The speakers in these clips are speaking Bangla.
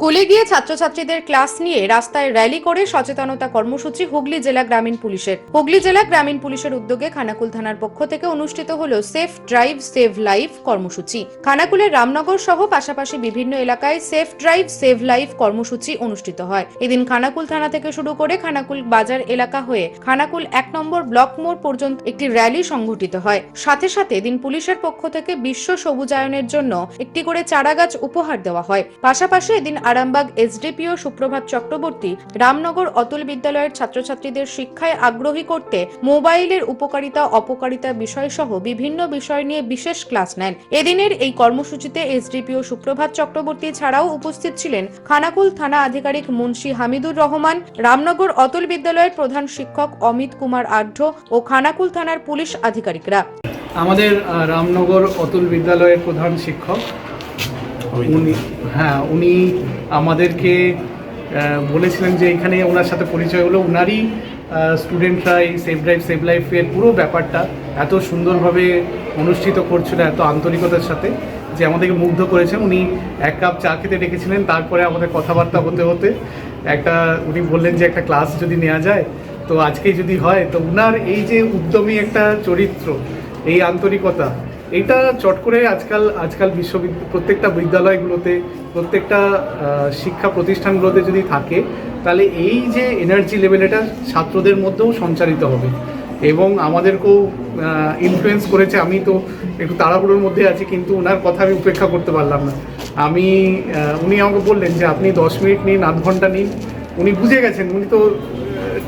স্কুলে গিয়ে ছাত্রছাত্রীদের ক্লাস নিয়ে রাস্তায় র্যালি করে সচেতনতা কর্মসূচি হুগলি জেলা গ্রামীণ পুলিশের। হুগলি জেলা গ্রামীণ পুলিশের উদ্যোগে খানাকুল থানার পক্ষ থেকে অনুষ্ঠিত হল সেফ ড্রাইভ, সেভ লাইফ কর্মসূচি। খানাকুলের রামনগর সহ পাশাপাশি বিভিন্ন এলাকায় সেফ ড্রাইভ, সেভ লাইফ কর্মসূচি অনুষ্ঠিত হয়। এদিন খানাকুল থানা থেকে শুরু করে খানাকুল বাজার এলাকা হয়ে খানাকুল এক নম্বর ব্লক মোড় পর্যন্ত একটি র্যালি সংঘটিত হয়। সাথে সাথে এদিন পুলিশের পক্ষ থেকে বিশ্ব সবুজায়নের জন্য একটি করে চারাগাছ উপহার দেওয়া হয়। পাশাপাশি এদিন আরামবাগ এসডিপিও সুপ্রভাত চক্রবর্তী রামনগর অতুল বিদ্যালয়ের ছাত্রছাত্রীদের শিক্ষায় আগ্রহী করতে মোবাইলের উপকারিতা অপকারিতা বিষয় সহ বিভিন্ন বিষয় নিয়ে বিশেষ ক্লাস নেন। এদিনের এই কর্মসূচিতে এসডিপিও সুপ্রভাত চক্রবর্তী ছাড়াও উপস্থিত ছিলেন খানাকুল থানা আধিকারিক মুন্সি হামিদুর রহমান রামনগর অতুল বিদ্যালয়ের প্রধান শিক্ষক অমিত কুমার আঢ্য ও খানাকুল থানার পুলিশ আধিকারিকরা। আমাদের রামনগর অতুল বিদ্যালয়ের প্রধান শিক্ষক উনি হ্যাঁ উনি আমাদেরকে বলেছিলেন যে এখানে ওনার সাথে পরিচয় হলো। ওনারই স্টুডেন্টরা এই সেভ ড্রাইভ সেভ লাইফের পুরো ব্যাপারটা এত সুন্দরভাবে অনুষ্ঠিত করছিল, এত আন্তরিকতার সাথে যে আমাদেরকে মুগ্ধ করেছেন। উনি এক কাপ চা খেতে ডেকেছিলেন, তারপরে আমাদের কথাবার্তা হতে হতে একটা, উনি বললেন যে একটা ক্লাস যদি নেওয়া যায়, তো আজকে যদি হয়, তো উনার এই যে উদ্যমী একটা চরিত্র, এই আন্তরিকতা এটা চট করে আজকাল আজকাল বিশ্ববিদ্যালয় প্রত্যেকটা বিদ্যালয়গুলোতে, প্রত্যেকটা শিক্ষা প্রতিষ্ঠানগুলোতে যদি থাকে, তাহলে এই যে এনার্জি লেভেল এটা ছাত্রদের মধ্যেও সঞ্চারিত হবে। এবং আমাদেরকেও ইনফ্লুয়েন্স করেছে। আমি তো একটু তাড়াহুড়োর মধ্যে আছি, কিন্তু ওনার কথা আমি উপেক্ষা করতে পারলাম না। আমি উনি আমাকে বললেন যে, আপনি দশ মিনিট নিন, আধ ঘণ্টা নিন। উনি বুঝে গেছেন। উনি তো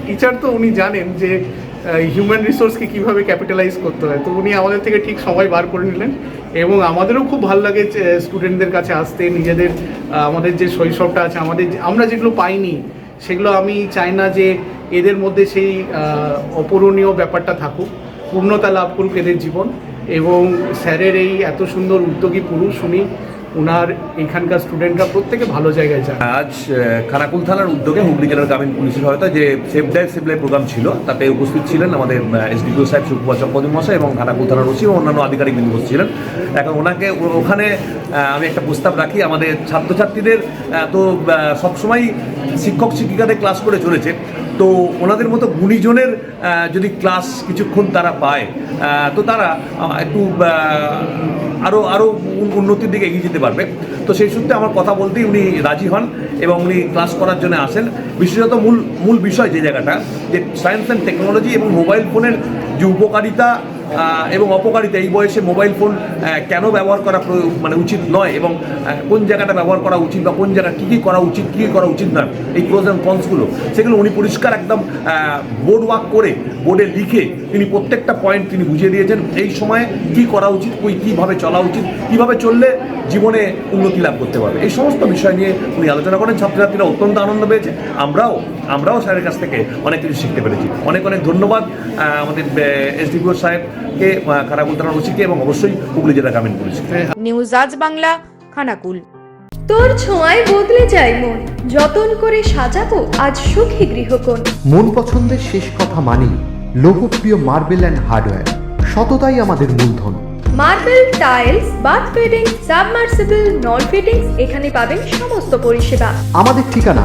টিচার তো উনি জানেন যে হিউম্যান রিসোর্সকে কীভাবে ক্যাপিটালাইজ করতে হয়? তো উনি আমাদের থেকে ঠিক সময় বার করে নিলেন এবং আমাদেরও খুব ভালো লাগে স্টুডেন্টদের কাছে আসতে, নিজেদের আমাদের যে শৈশবটা আছে, আমাদের আমরা যেগুলো পাইনি, সেগুলো আমি চাই না যে এদের মধ্যে সেই অপূরণীয় ব্যাপারটা থাকুক, পূর্ণতা লাভ করুক এদের জীবন এবং স্যারের এই এত সুন্দর উদ্যোগী পুরুষ, উনি ওনার এখানকার স্টুডেন্টরা প্রত্যেকে ভালো জায়গায় যায় আজ খানাকুল থানার উদ্যোগে হুগলি জেলার গ্রামীণ পুলিশের হয়তো যে safe drive safe life programme ছিল, তাতে উপস্থিত ছিলেন আমাদের এসডিপিও সাহেব সুকুমার চক্রবর্তী মশাই এবং খানাকুল থানার ওসি এবং অন্যান্য আধিকারিক বিন্দু ছিলেন। এখন ওনাকে ওখানে আমি একটা প্রস্তাব রাখি, আমাদের ছাত্রছাত্রীদের তো সবসময় শিক্ষক শিক্ষিকাদের ক্লাস করে চলেছে। তো ওনাদের মতো গুণীজনের যদি ক্লাস কিছুক্ষণ তারা পায় তো তারা একটু আরও আরও উন্নতির দিকে এগিয়ে যেতে পারবে। তো সেই সূত্রে আমার কথা বলতেই উনি রাজি হন এবং উনি ক্লাস করার জন্য আসেন। বিশেষত মূল মূল বিষয় যে জায়গাটা, যে সায়েন্স অ্যান্ড টেকনোলজি এবং মোবাইল ফোনের যে উপকারিতা এবং অপকারিতা, এই বয়সে মোবাইল ফোন কেন ব্যবহার করা মানে উচিত নয় এবং কোন জায়গাটা ব্যবহার করা উচিত বা কোন জায়গা কী কী করা উচিত, কী করা উচিত নয়, এই প্রোজ অ্যান্ড কনসগুলো সেগুলো উনি পরিষ্কার একদম বোর্ড ওয়ার্ক করে বোর্ডে লিখে তিনি প্রত্যেকটা পয়েন্ট তিনি বুঝিয়ে দিয়েছেন, এই সময়ে কী করা উচিত, কই কীভাবে চলা উচিত, কীভাবে চললে জীবনে উন্নতি লাভ করতে পারবে, এই সমস্ত বিষয় নিয়ে উনি আলোচনা করেন, ছাত্রছাত্রীরা অত্যন্ত আনন্দ পেয়েছে, আমরাও আমরাও স্যারের কাছ থেকে অনেক কিছু শিখতে পেরেছি। অনেক অনেক ধন্যবাদ আমাদের এসডিপিও সাহেবকে আহ, খানাকুল থানার ওসিকে এবং অবশ্যই হুগলি জেলা গ্রামীণ পুলিশকে নিউজ আজ বাংলা খানাকুল। তোর ছোঁয়ায় বদলে যায় মন যতন করে সাজাবো আজ সুখী গৃহকোণ। মন পছন্দের শেষ কথা মানি লোকপ্রিয় মার্বেল অ্যান্ড হার্ডওয়্যার সততাই আমাদের মূলধন। Marble tiles bath fitting submersible নল ফিটিংস এখানে পাবেন সমস্ত পরিষেবা। আমাদের ঠিকানা